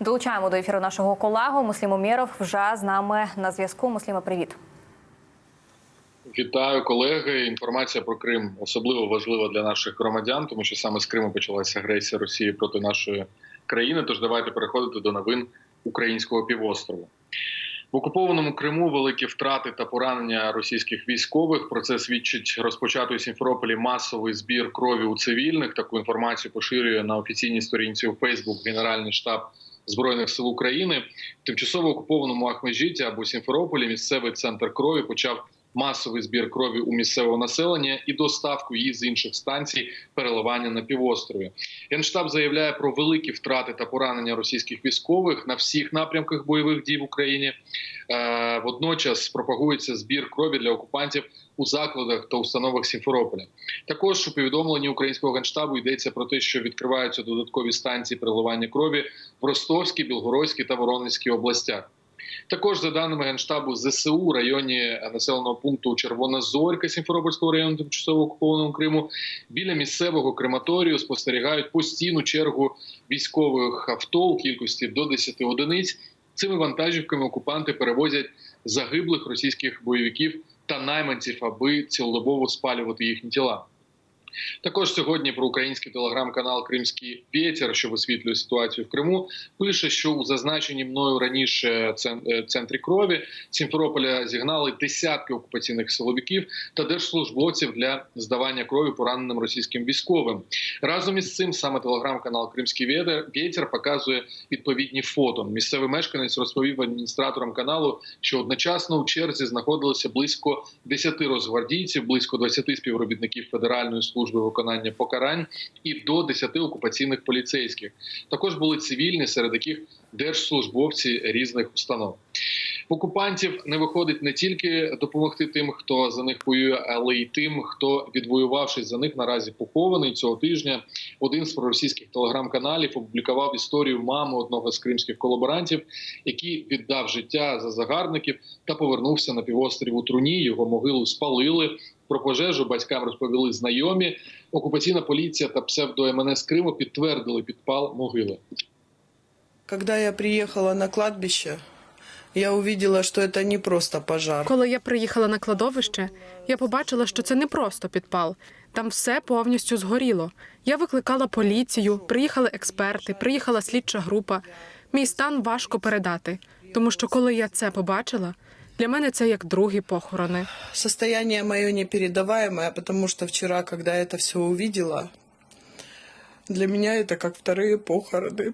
Долучаємо до ефіру нашого колегу Муслім Умєров. Вже з нами на зв'язку. Мусліма, привіт. Вітаю колеги. Інформація про Крим особливо важлива для наших громадян, тому що саме з Криму почалася агресія Росії проти нашої країни. Тож давайте переходити до новин українського півострову. В окупованому Криму великі втрати та поранення російських військових. Про це свідчить розпочатий у Сімферополі масовий збір крові у цивільних. Таку інформацію поширює на офіційній сторінці у Фейсбук Генеральний штаб збройних сил України. В тимчасово окупованому Ахмежіті або Сімферополі місцевий центр крові почав масовий збір крові у місцевого населення і доставку її з інших станцій переливання на півострові. Генштаб заявляє про великі втрати та поранення російських військових на всіх напрямках бойових дій в Україні. Е, Водночас пропагується збір крові для окупантів у закладах та установах Сімферополя. Також у повідомленні українського генштабу йдеться про те, що відкриваються додаткові станції переливання крові в Ростовській, Білгородській та Воронезькій областях. Також за даними генштабу ЗСУ у районі населеного пункту Червона Зорька Сімферопольського району тимчасово окупованого Криму біля місцевого крематорію спостерігають постійну чергу військових авто у кількості до 10 одиниць. Цими вантажівками окупанти перевозять загиблих російських бойовиків та найманців, аби цілодобово спалювати їхні тіла. Також сьогодні про український телеграм-канал Кримський Пєтер, що висвітлює ситуацію в Криму, пише, що у зазначенні мною раніше е, центрі крові Сімферополя зігнали десятки окупаційних силовиків та держслужбовців для здавання крові пораненим російським військовим. Разом із цим саме телеграм-канал Кримський Пєтер показує відповідні фото. Місцевий мешканець розповів адміністраторам каналу, що одночасно у черзі знаходилося близько 10 розгвардійців, близько 20 співробітників федеральної служби виконання покарань і до 10 окупаційних поліцейських. Також були цивільні, серед яких держслужбовці різних установ. Окупантів не виходить не тільки допомогти тим, хто за них воює, але й тим, хто відвоювавшись за них наразі похований цього тижня. Один з проросійських телеграм-каналів опублікував історію мами одного з кримських колаборантів, який віддав життя за загарбників та повернувся на півострів у труні. Його могилу спалили. Про пожежу батькам розповіли знайомі. Окупаційна поліція та псевдо МНС Криму підтвердили підпал могили. Когда я приехала на кладбище, я увидела, что это не просто пожар. Коли я приїхала на кладовище, я побачила, що це не просто підпал. Там все повністю згоріло. Я викликала поліцію, приїхали експерти, приїхала слідча група. Мій стан важко передати, тому що коли я це побачила, для мене це як другі похорони. Состояние мое непередаваемое, потому что вчера, когда я это все увидела, для меня это как вторые похороны.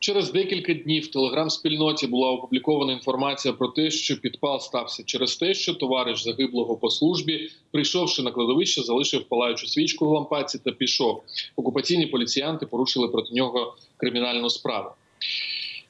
Через декілька днів в телеграм-спільноті була опублікована інформація про те, що підпал стався через те, що товариш загиблого по службі, прийшовши на кладовище, залишив палаючу свічку в лампадці та пішов. Окупаційні поліціянти порушили проти нього кримінальну справу.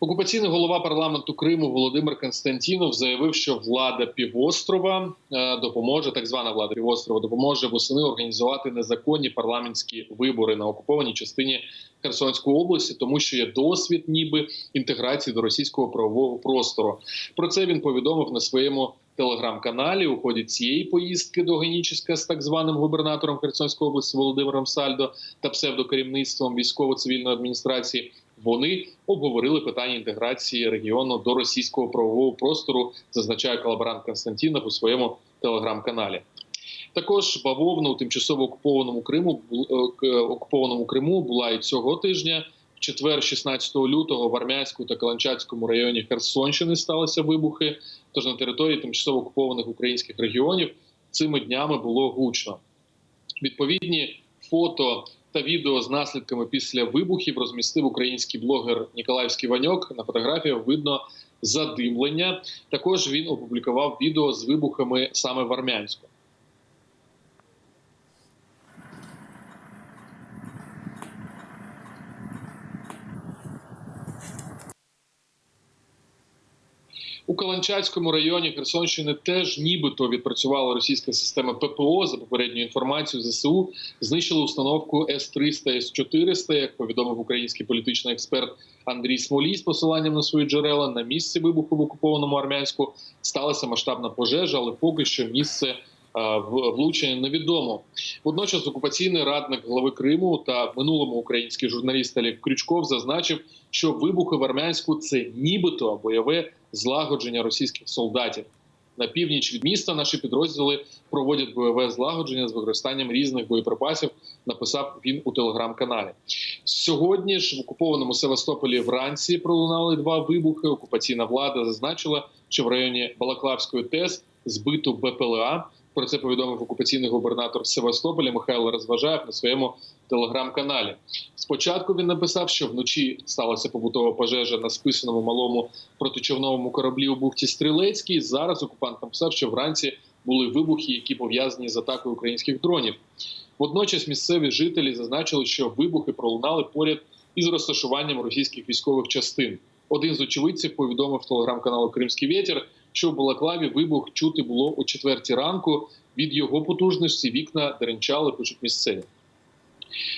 Окупаційний голова парламенту Криму Володимир Константінов заявив, що влада півострова е, допоможе, так звана влада півострова допоможе восени організувати незаконні парламентські вибори на окупованій частині Херсонської області, тому що є досвід, ніби інтеграції до російського правового простору. Про це він повідомив на своєму телеграм-каналі у ході цієї поїздки до Геніческа з так званим губернатором Херсонської області Володимиром Сальдо та псевдокерівництвом військово-цивільної адміністрації. Вони обговорили питання інтеграції регіону до російського правового простору, зазначає колаборант Константінов у своєму телеграм-каналі. Також бавовна у тимчасово окупованому Криму е, к- окупованому Криму була і цього тижня. В четвер, 16 лютого, в Армянську та Каланчацькому районі Херсонщини сталися вибухи. Тож на території тимчасово окупованих українських регіонів цими днями було гучно. Відповідні фото та відео з наслідками після вибухів розмістив український блогер Ніколаївський Ваньок. На фотографіях видно задимлення. Також він опублікував відео з вибухами саме в Армянську. У Каланчацькому районі Херсонщини теж нібито відпрацювала російська система ППО. За попередньою інформацією ЗСУ знищили установку С-300, С-400, як повідомив український політичний експерт Андрій Смолій з посиланням на свої джерела. На місці вибуху в окупованому армянську сталася масштабна пожежа, але поки що місце влучення невідомо. Водночас окупаційний радник глави Криму та минулому український журналіст Олег Крючков зазначив, що вибухи в Армянську це нібито бойове злагодження російських солдатів. На північ від міста наші підрозділи проводять бойове злагодження з використанням різних боєприпасів. Написав він у телеграм-каналі. Сьогодні ж в окупованому Севастополі вранці пролунали два вибухи. Окупаційна влада зазначила, що в районі Балаклавської ТЕС збито БПЛА. Про це повідомив окупаційний губернатор Севастополя Михайло Розважаєв на своєму телеграм-каналі. Спочатку він написав, що вночі сталася побутова пожежа на списаному малому протичовновому кораблі у бухті Стрілецькій. Зараз окупант написав, що вранці були вибухи, які пов'язані з атакою українських дронів. Водночас місцеві жителі зазначили, що вибухи пролунали поряд із розташуванням російських військових частин. Один з очевидців повідомив телеграм-каналу Кримський вітер, що в Балаклаві вибух чути було о четвертій ранку. Від його потужності вікна деренчали, пишуть місцеві.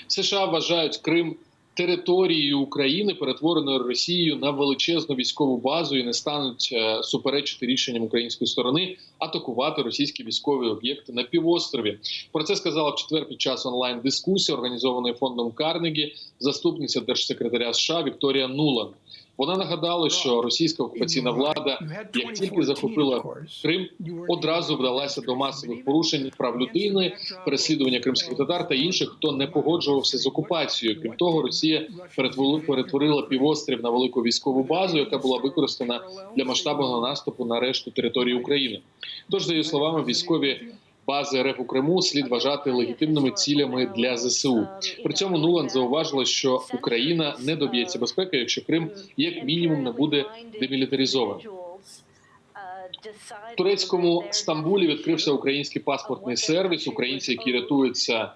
США вважають Крим територією України, перетвореною Росією на величезну військову базу, і не стануть е, суперечити рішенням української сторони атакувати російські військові об'єкти на півострові. Про це сказала в четвер під час онлайн дискусії, організованої фондом Карнегі, заступниця держсекретаря США Вікторія Нуланд. Вона нагадала, що російська окупаційна влада, як тільки захопила Крим, одразу вдалася до масових порушень прав людини, переслідування кримських татар та інших, хто не погоджувався з окупацією. Крім того, Росія перетворила, півострів на велику військову базу, яка була використана для масштабного наступу на решту території України. Тож, за її словами, військові бази РФ у Криму слід вважати легітимними цілями для ЗСУ. При цьому Нуланд зауважила, що Україна не доб'ється безпеки, якщо Крим як мінімум не буде демілітаризований. В турецькому Стамбулі відкрився український паспортний сервіс. Українці, які рятуються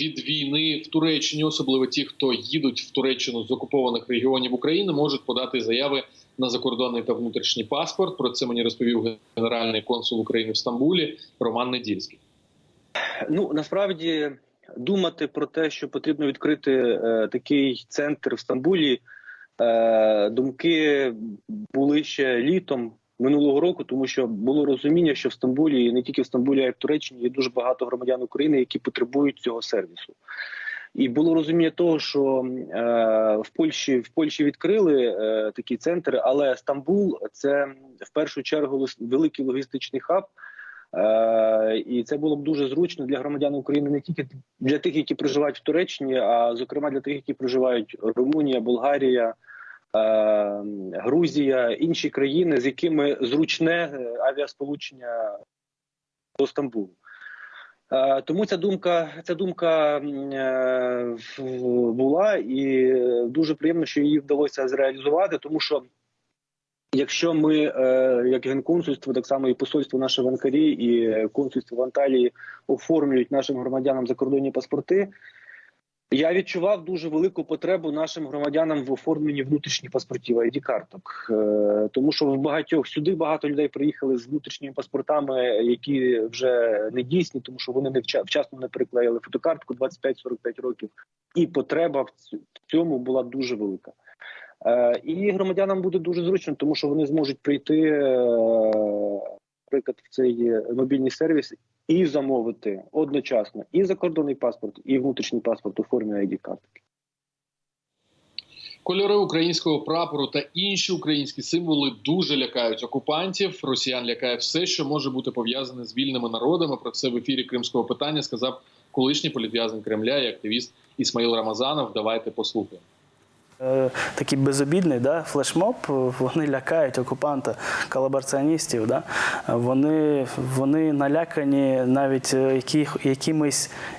від війни в Туреччині, особливо ті, хто їдуть в Туреччину з окупованих регіонів України, можуть подати заяви на закордонний та внутрішній паспорт. Про це мені розповів генеральний консул України в Стамбулі Роман Недільський. Ну насправді думати про те, що потрібно відкрити е, такий центр в Стамбулі, е, думки були ще літом минулого року, тому що було розуміння, що в Стамбулі і не тільки в Стамбулі, а й в Туреччині є дуже багато громадян України, які потребують цього сервісу. І було розуміння того, що е, в Польщі в Польщі відкрили е, такі центри, але Стамбул це в першу чергу великий логістичний хаб. Е, і це було б дуже зручно для громадян України не тільки для тих, які проживають в Туреччині, а зокрема для тих, які проживають Румунія, Болгарія, Грузія, інші країни, з якими зручне е, авіасполучення до Стамбулу. Е, Тому ця думка, ця думка е, була, і е, дуже приємно, що її вдалося зреалізувати, тому що якщо ми, е, як генконсульство, так само і посольство наше в Анкарі, і е, консульство в Анталії оформлюють нашим громадянам закордонні паспорти. Я відчував дуже велику потребу нашим громадянам в оформленні внутрішніх паспортів id карток, Е, тому що в багатьох сюди багато людей приїхали з внутрішніми паспортами, які вже не дійсні, тому що вони не вча- вчасно не приклеїли фотокартку 25-45 років, і потреба в цьому була дуже велика. Е, І громадянам буде дуже зручно, тому що вони зможуть прийти, е, наприклад, в цей мобільний сервіс і замовити одночасно і закордонний паспорт, і внутрішній паспорт у формі id картки. Кольори українського прапору та інші українські символи дуже лякають окупантів. Росіян лякає все, що може бути пов'язане з вільними народами. Про це в ефірі кримського питання сказав колишній політв'язень Кремля і активіст Ісмаїл Рамазанов. Давайте послухаємо. Е, Такий безобідний да, флешмоб, вони лякають окупанта, колабораціоністів. Да? Вони, вони налякані навіть е,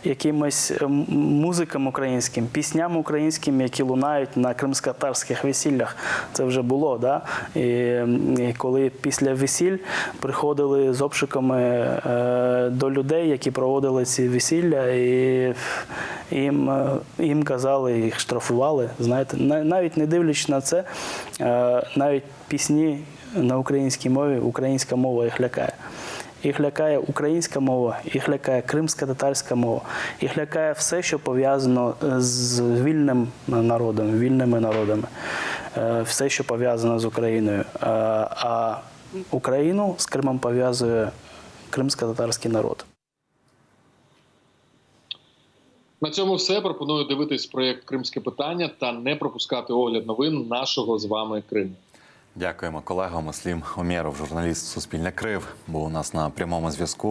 якимось е, м- музикам українським, пісням українським, які лунають на кримськотарських весіллях. Це вже було. Да? І, і коли після весіль приходили з обшуками е, до людей, які проводили ці весілля, і їм, е, їм казали, їх штрафували. Знаєте, На- навіть не дивлячись на це, е, навіть пісні на українській мові, українська мова їх лякає. Їх лякає українська мова, їх лякає кримська татарська мова, їх лякає все, що пов'язано з вільним народом, вільними народами, Е, все, що пов'язано з Україною. Е, А- Україну з Кримом пов'язує кримсько-татарський народ. На цьому все пропоную дивитись проєкт Кримське питання та не пропускати огляд новин нашого з вами Криму. Дякуємо, колегам Муслім Омєров, журналіст Суспільне Крив, був у нас на прямому зв'язку.